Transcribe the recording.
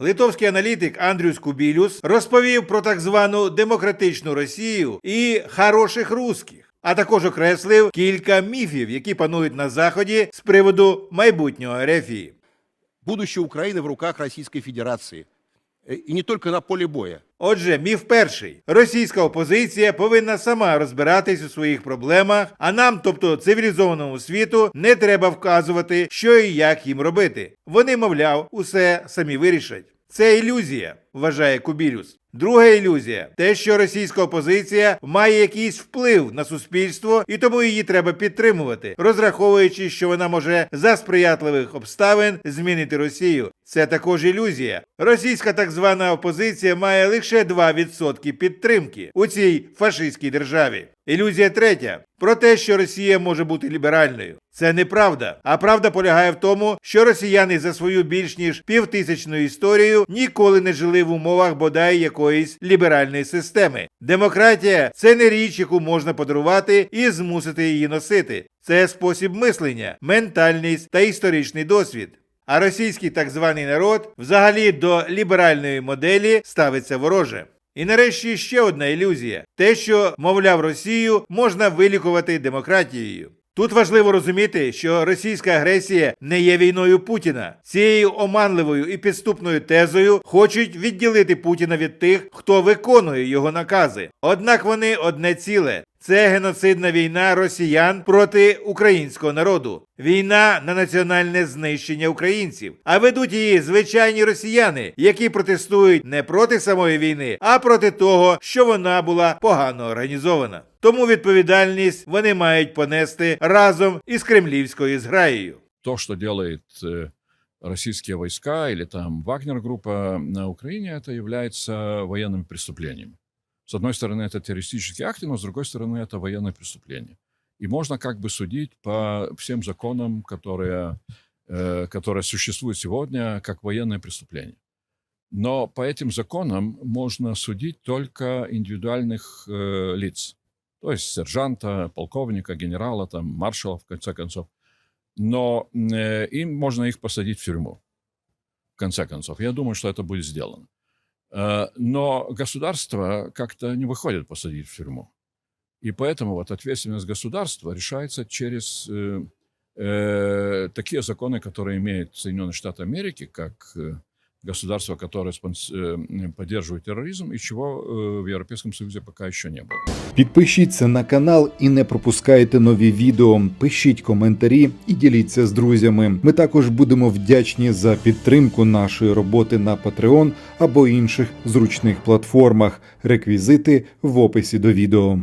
Литовський аналітик Андрюс Кубілюс розповів про так звану демократичну Росію і хороших русських, а також окреслив кілька міфів, які панують на заході з приводу майбутнього Ерефії. Будущее Украины в руках Российской Федерации. Э, И не тільки на полі боя. Отже, міф перший: російська опозиція повинна сама розбиратись у своїх проблемах, а нам, тобто цивілізованому світу, не треба вказувати, що і як їм робити. Вони, мовляв, усе самі вирішать. Це ілюзія, вважає Кубілюс. Друга ілюзія те, що російська опозиція має якийсь вплив на суспільство, і тому її треба підтримувати, розраховуючи, що вона може за сприятливих обставин змінити Росію. Це також ілюзія. Російська так звана опозиція має лише 2% підтримки у цій фашистській державі. Ілюзія третя про те, що Росія може бути ліберальною. Це неправда. А правда полягає в тому, що росіяни за свою більш ніж півтисячну історію ніколи не жили в умовах бодай якоїсь ліберальної системи. Демократія це не річ, яку можна подарувати і змусити її носити. Це спосіб мислення, ментальність та історичний досвід. А російський так званий народ взагалі до ліберальної моделі ставиться вороже. І нарешті ще одна ілюзія: те, що, мовляв, Росію можна вилікувати демократією. Тут важливо розуміти, що російська агресія не є війною Путіна. Цією оманливою і підступною тезою хочуть відділити Путіна від тих, хто виконує його накази. Однак вони одне ціле. Це геноцидна війна росіян проти українського народу, війна на національне знищення українців. А ведуть її звичайні росіяни, які протестують не проти самої війни, а проти того, що вона була погано організована. Тому відповідальність вони мають понести разом із кремлівською зграєю. то, что делает э, российские войска или там Вагнер-группа на Украине, это является военным преступлением. С одной стороны, это террористические акты, но с другой стороны, это военное преступление. И можно как бы судить по всем законам, которые, э, которые существуют сегодня, как военное преступление. Но по этим законам можно судить только индивидуальных э, лиц. То есть сержанта, полковника, генерала, там, маршала, в конце концов но э, им можно их посадить в тюрьму. В конце концов, я думаю, что это будет сделано. Э, но государство как-то не выходит посадить в тюрьму. И поэтому вот ответственность государства решается через э, э, такие законы, которые имеют Соединенные Штаты Америки, как э, государство, которое спонс- э, поддерживает терроризм, и чего э, в Европейском Союзе пока еще не было. Підпишіться на канал і не пропускайте нові відео. Пишіть коментарі і діліться з друзями. Ми також будемо вдячні за підтримку нашої роботи на Patreon або інших зручних платформах. Реквізити в описі до відео.